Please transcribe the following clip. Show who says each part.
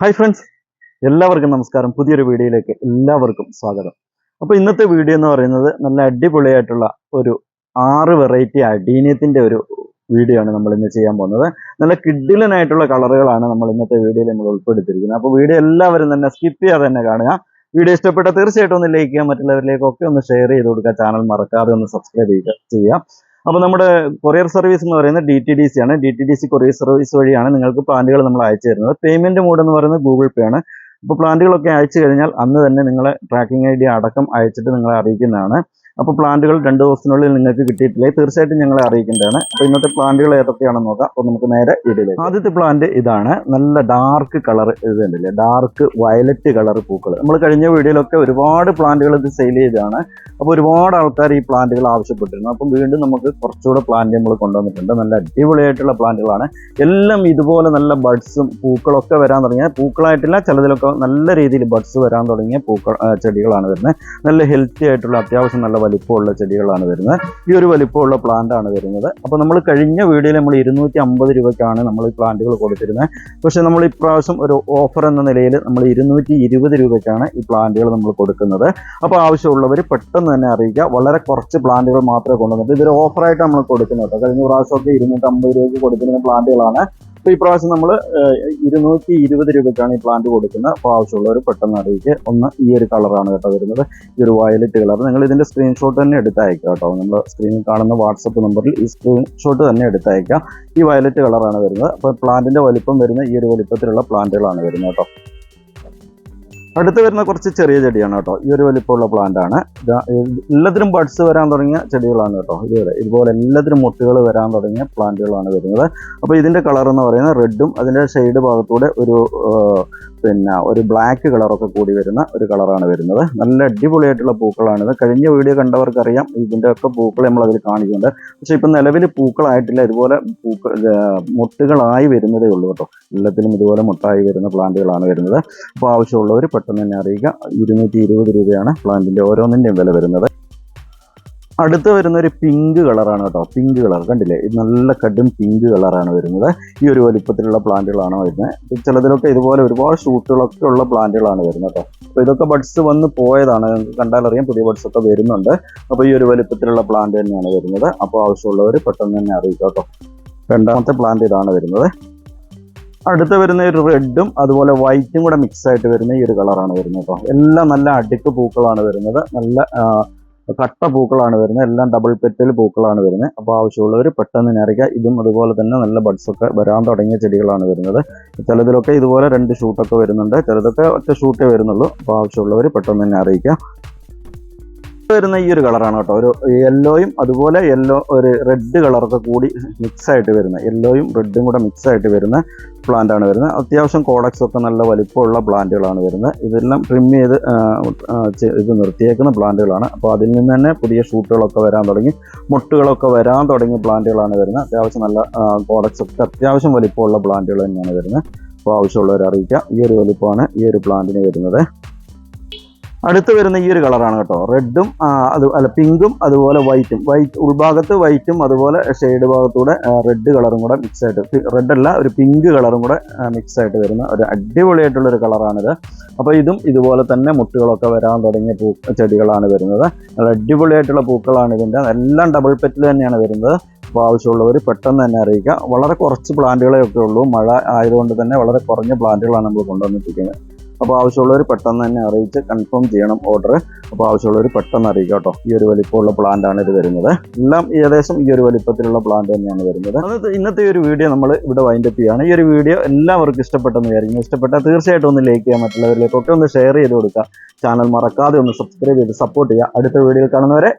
Speaker 1: Hi friends എല്ലാവർക്കും നമസ്കാരം. പുതിയൊരു വീഡിയോയിലേക്ക് എല്ലാവർക്കും സ്വാഗതം. അപ്പോൾ ഇന്നത്തെ വീഡിയോ എന്ന് പറയുന്നത് നല്ല അടിപൊളിയായിട്ടുള്ള ഒരു ആറ് വെറൈറ്റി അഡീനിയത്തിന്റെ ഒരു വീഡിയോ ആണ് നമ്മൾ ഇന്ന് ചെയ്യാൻ പോകുന്നത്. നല്ല കിഡിലനായിട്ടുള്ള കളറുകളാണ് നമ്മൾ ഇന്നത്തെ വീഡിയോയിൽ നമ്മൾ ഉൾപ്പെടുത്തിയിരിക്കുന്നത്. അപ്പോൾ വീഡിയോ എല്ലാവരും തന്നെ സ്കിപ്പ് ചെയ്യാതെ തന്നെ കാണുക. വീഡിയോ ഇഷ്ടപ്പെട്ട തീർച്ചയായിട്ടും ഒന്ന് ലൈക്ക് ചെയ്യുക മറ്റുള്ളവരിലേക്കൊക്കെ ഒന്ന് ഷെയർ ചെയ്ത് കൊടുക്കുക. ചാനൽ മറക്കാതെ ഒന്ന് സബ്സ്ക്രൈബ് ചെയ്യുക. ചെയ്യുക അപ്പോൾ നമ്മുടെ കൊറിയർ സർവീസ് എന്ന് പറയുന്നത് ഡി ടി ഡി സി ആണ്. D T D C courier service വഴിയാണ് നിങ്ങൾക്ക് പ്ലാന്റുകൾ നമ്മൾ അയച്ചു തരുന്നത്. പേയ്മെന്റ് മോഡ് എന്ന് പറയുന്നത് ഗൂഗിൾ പേ ആണ്. അപ്പോൾ പ്ലാന്റുകളൊക്കെ അയച്ചു കഴിഞ്ഞാൽ അന്ന് തന്നെ നിങ്ങളെ ട്രാക്കിംഗ് ഐ ഡി അടക്കം അയച്ചിട്ട് നിങ്ങളെ അറിയിക്കുന്നതാണ്. അപ്പോൾ പ്ലാന്റുകൾ രണ്ട് ദിവസത്തിനുള്ളിൽ നിങ്ങൾക്ക് കിട്ടിയിട്ടില്ലേ. തീർച്ചയായിട്ടും ഞങ്ങളെ അറിയിക്കേണ്ടതാണ്. അപ്പോൾ ഇന്നത്തെ പ്ലാന്റുകൾ ഏതൊക്കെയാണെന്ന് നോക്കാം. അപ്പോൾ നമുക്ക് നേരെ വീഡിയോയിലേക്ക് ആദ്യത്തെ പ്ലാന്റ് ഇതാണ്. നല്ല ഡാർക്ക് കളർ ഇത് കണ്ടില്ലേ? ഡാർക്ക് വയലറ്റ് കളർ പൂക്കൾ. നമ്മൾ കഴിഞ്ഞ വീഡിയോയിലൊക്കെ ഒരുപാട് പ്ലാന്റുകൾ ഇത് സെയിൽ ചെയ്തതാണ്. അപ്പോൾ ഒരുപാട് ആൾക്കാർ ഈ പ്ലാന്റുകൾ ആവശ്യപ്പെട്ടിരുന്നു. അപ്പം വീണ്ടും നമുക്ക് കുറച്ചുകൂടെ പ്ലാന്റ് നമ്മൾ കൊണ്ടുവന്നിട്ടുണ്ട്. നല്ല അടിപൊളിയായിട്ടുള്ള പ്ലാന്റുകളാണ്. എല്ലാം ഇതുപോലെ നല്ല ബഡ്സും പൂക്കളൊക്കെ വരാൻ തുടങ്ങിയ പൂക്കളായിട്ടില്ല ചിലതിലൊക്കെ നല്ല രീതിയിൽ ബഡ്സ് വരാൻ തുടങ്ങിയ പൂക്കൾ ചെടികളാണ് വരുന്നത്. നല്ല ഹെൽത്തി ആയിട്ടുള്ള അത്യാവശ്യം നല്ല വലിപ്പമുള്ള ചെടികളാണ് വരുന്നത്. ഈ ഒരു വലിപ്പമുള്ള പ്ലാന്റ് ആണ് വരുന്നത്. അപ്പോൾ നമ്മൾ കഴിഞ്ഞ വീഡിയോയിൽ നമ്മൾ ഇരുന്നൂറ്റി അമ്പത് രൂപയ്ക്കാണ് നമ്മൾ ഈ പ്ലാന്റുകൾ കൊടുത്തിരുന്നത്. പക്ഷേ നമ്മൾ ഇപ്രാവശ്യം ഒരു ഓഫർ എന്ന നിലയിൽ നമ്മൾ ഇരുന്നൂറ്റി ഇരുപത് രൂപയ്ക്കാണ് ഈ പ്ലാന്റുകൾ നമ്മൾ കൊടുക്കുന്നത്. അപ്പോൾ ആവശ്യമുള്ളവർ പെട്ടെന്ന് തന്നെ അറിയിക്കുക. വളരെ കുറച്ച് പ്ലാന്റുകൾ മാത്രമേ കൊണ്ടുവന്നിട്ട് ഇതൊരു ഓഫറായിട്ട് നമ്മൾ കൊടുക്കുന്നത് കഴിഞ്ഞ പ്രാവശ്യമൊക്കെ ഇരുന്നൂറ്റി അമ്പത് രൂപയ്ക്ക് കൊടുത്തിരുന്ന പ്ലാന്റുകളാണ് അപ്പോൾ ഈ പ്രാവശ്യം നമ്മൾ ഇരുന്നൂറ്റി ഇരുപത് രൂപയ്ക്കാണ് ഈ പ്ലാന്റ് കൊടുക്കുന്നത്. അപ്പോൾ ആവശ്യമുള്ളവർ പെട്ടെന്ന് അറിയിക്കുക ഒന്ന് ഈ ഒരു കളറാണ് കേട്ടോ വരുന്നത്. ഈ ഒരു വയലറ്റ് കളർ നിങ്ങൾ ഇതിന്റെ സ്ക്രീൻഷോട്ട് തന്നെ എടുത്തയക്കുക കേട്ടോ. നമ്മൾ സ്ക്രീനിൽ കാണുന്ന വാട്സപ്പ് നമ്പറിൽ ഈ സ്ക്രീൻഷോട്ട് തന്നെ എടുത്തയക്കുക ഈ വയലറ്റ് കളറാണ് വരുന്നത്. അപ്പോൾ പ്ലാന്റിന്റെ വലിപ്പം വരുന്ന ഈ ഒരു വലിപ്പത്തിലുള്ള പ്ലാന്റുകളാണ് വരുന്നത് കേട്ടോ. അടുത്ത് വരുന്ന കുറച്ച് ചെറിയ ചെടിയാണ് കേട്ടോ. ഈ ഒരു വലിപ്പമുള്ള പ്ലാന്റ് ആണ്. എല്ലാത്തിനും ബഡ്സ് വരാൻ തുടങ്ങിയ ചെടികളാണ് കേട്ടോ. ഇതുവരെ ഇതുപോലെ എല്ലാത്തിനും മുട്ടുകൾ വരാൻ തുടങ്ങിയ പ്ലാന്റുകളാണ് വരുന്നത്. അപ്പോൾ ഇതിന്റെ കളർ എന്ന് പറയുന്നത് റെഡും അതിന്റെ ഷെയ്ഡ് ഭാഗത്തൂടെ ഒരു പിന്നെ ഒരു ബ്ലാക്ക് കളറൊക്കെ കൂടി വരുന്ന ഒരു കളറാണ് വരുന്നത്. നല്ല അടിപൊളിയായിട്ടുള്ള പൂക്കളാണിത് കഴിഞ്ഞ വീഡിയോ കണ്ടവർക്കറിയാം ഇതിന്റെ ഒക്കെ പൂക്കൾ നമ്മൾ അതിൽ കാണിക്കുന്നുണ്ട്. പക്ഷെ ഇപ്പം നിലവിൽ പൂക്കളായിട്ടില്ല. ഇതുപോലെ പൂക്കൾ മുട്ടുകളായി വരുന്നതേ ഉള്ളൂ കേട്ടോ. എല്ലാത്തിലും ഇതുപോലെ മുട്ടായി വരുന്ന പ്ലാന്റുകളാണ് വരുന്നത്. അപ്പോൾ ആവശ്യമുള്ളവർ പെട്ടെന്ന് തന്നെ അറിയിക്കുക ഇരുന്നൂറ്റി ഇരുപത് രൂപയാണ് പ്ലാന്റിന്റെ ഓരോന്നിന്റെയും വില വരുന്നത്. അടുത്ത് വരുന്ന ഒരു പിങ്ക് കളറാണ് കേട്ടോ. പിങ്ക് കളർ കണ്ടില്ലേ? ഇത് നല്ല കടും പിങ്ക് കളറാണ് വരുന്നത്. ഈ ഒരു വലുപ്പത്തിലുള്ള പ്ലാന്റുകളാണ് വരുന്നത്. ചിലതിലൊക്കെ ഇതുപോലെ ഒരുപാട് ഷൂട്ടുകളൊക്കെ ഉള്ള പ്ലാന്റുകളാണ് വരുന്നത് കേട്ടോ. അപ്പോൾ ഇതൊക്കെ ബഡ്സ് വന്ന് പോയതാണ്. കണ്ടാലറിയാം പുതിയ ബഡ്സ് ഒക്കെ വരുന്നുണ്ട്. അപ്പോൾ ഈ ഒരു വലുപ്പത്തിലുള്ള പ്ലാന്റ് തന്നെയാണ് വരുന്നത്. അപ്പോൾ ആവശ്യമുള്ളവർ പെട്ടെന്ന് തന്നെ അറിയിക്കാം കേട്ടോ. രണ്ടാമത്തെ പ്ലാന്റ് ഇതാണ് വരുന്നത്. അടുത്ത് വരുന്ന ഒരു റെഡും അതുപോലെ വൈറ്റും കൂടെ മിക്സ് ആയിട്ട് വരുന്ന ഈ ഒരു കളറാണ് വരുന്നത് കേട്ടോ എല്ലാം നല്ല അടുക്ക് പൂക്കളാണ് വരുന്നത്. നല്ല കട്ട പൂക്കളാണ് വരുന്നത്. എല്ലാം ഡബിൾ പെറ്റൽ പൂക്കളാണ് വരുന്നത്. അപ്പോൾ ആവശ്യമുള്ളവർ പെട്ടെന്ന് നിറയ്ക്കുക ഇതും അതുപോലെ തന്നെ നല്ല ബഡ്സൊക്കെ വരാൻ തുടങ്ങിയ ചെടികളാണ് വരുന്നത്. ചിലതിലൊക്കെ ഇതുപോലെ രണ്ട് ഷൂട്ടൊക്കെ വരുന്നുണ്ട്. ചിലതൊക്കെ ഒറ്റ ഷൂട്ടേ വരുന്നുള്ളൂ. അപ്പോൾ ആവശ്യമുള്ളവർ പെട്ടെന്ന് തന്നെ അറിയിക്കുക വരുന്ന ഈ ഒരു കളറാണ് കേട്ടോ. ഒരു യെല്ലോയും അതുപോലെ യെല്ലോ ഒരു റെഡ് കളറൊക്കെ കൂടി മിക്സ് ആയിട്ട് വരുന്ന യെല്ലോയും റെഡും കൂടെ മിക്സ് ആയിട്ട് വരുന്ന പ്ലാന്റ് ആണ് വരുന്നത്. അത്യാവശ്യം കോഡക്സ് ഒക്കെ നല്ല വലിപ്പമുള്ള പ്ലാന്റുകളാണ് വരുന്നത്. ഇതെല്ലാം ട്രിം ചെയ്ത് ഇത് നിർത്തിയേക്കുന്ന പ്ലാന്റുകളാണ് അപ്പോൾ അതിൽ നിന്ന് തന്നെ പുതിയ ഷൂട്ടുകളൊക്കെ വരാൻ തുടങ്ങി. മുട്ടുകളൊക്കെ വരാൻ തുടങ്ങിയ പ്ലാന്റുകളാണ് വരുന്നത്. അത്യാവശ്യം നല്ല കോഡക്സ് ഒക്കെ അത്യാവശ്യം വലിപ്പമുള്ള പ്ലാന്റുകൾ തന്നെയാണ് വരുന്നത്. അപ്പോൾ ആവശ്യമുള്ളവരെ അറിയിക്കുക ഈ ഒരു വലിപ്പമാണ് ഈ ഒരു പ്ലാന്റിന് വരുന്നത്. അടുത്ത് വരുന്ന ഈ ഒരു കളറാണ് കേട്ടോ. റെഡും അത് അല്ല പിങ്കും അതുപോലെ വൈറ്റും വൈറ്റ് ഉൾഭാഗത്ത് വൈറ്റും അതുപോലെ ഷെയ്ഡ് ഭാഗത്തൂടെ റെഡ് കളറും കൂടെ മിക്സ് ആയിട്ട് റെഡ് അല്ല ഒരു പിങ്ക് കളറും കൂടെ മിക്സ് ആയിട്ട് വരുന്ന ഒരു അടിപൊളിയായിട്ടുള്ള ഒരു കളറാണിത് അപ്പോൾ ഇതും ഇതുപോലെ തന്നെ മുട്ടുകളൊക്കെ വരാൻ തുടങ്ങിയ പൂ ചെടികളാണ് വരുന്നത്. നല്ല അടിപൊളിയായിട്ടുള്ള പൂക്കളാണ് ഇതിന്റെ. എല്ലാം ഡബിൾ പെറ്റിൽ തന്നെയാണ് വരുന്നത്. അപ്പോൾ ആവശ്യമുള്ളവർ പെട്ടെന്ന് തന്നെ അറിയിക്കുക. വളരെ കുറച്ച് പ്ലാന്റുകളെ ഒക്കെ ഉള്ളൂ. മഴ ആയതുകൊണ്ട് തന്നെ വളരെ കുറഞ്ഞ പ്ലാന്റുകളാണ് നമ്മൾ കൊണ്ടുവന്നിരിക്കുന്നത്. അപ്പോൾ ആവശ്യമുള്ളവർ പെട്ടെന്ന് തന്നെ അറിയിച്ച് കൺഫേം ചെയ്യണം ഓർഡർ അപ്പോൾ ആവശ്യമുള്ളവർ പെട്ടെന്ന് അറിയിക്കുക കേട്ടോ. ഈ ഒരു വലിപ്പമുള്ള ആണ് ഇത് വരുന്നത്. എല്ലാം ഏകദേശം ഈ ഒരു വലിപ്പത്തിലുള്ള പ്ലാന്റ് തന്നെയാണ് വരുന്നത്. അത് ഇന്നത്തെ ഒരു വീഡിയോ നമ്മൾ ഇവിടെ വൈൻഡപ്പ് ചെയ്യുകയാണ്. ഈ ഒരു വീഡിയോ എല്ലാവർക്കും ഇഷ്ടപ്പെട്ടെന്ന് വിചാരിക്കുന്നു. ഇഷ്ടപ്പെട്ടാൽ തീർച്ചയായിട്ടും ഒന്ന് ലൈക്ക് ചെയ്യാൻ മറ്റുള്ളവരിലേക്കൊക്കെ ഒന്ന് ഷെയർ ചെയ്ത് കൊടുക്കുക. ചാനൽ മറക്കാതെ ഒന്ന് സബ്സ്ക്രൈബ് ചെയ്ത് സപ്പോർട്ട് ചെയ്യുക. അടുത്ത വീഡിയോയിൽ കാണുന്നവരെ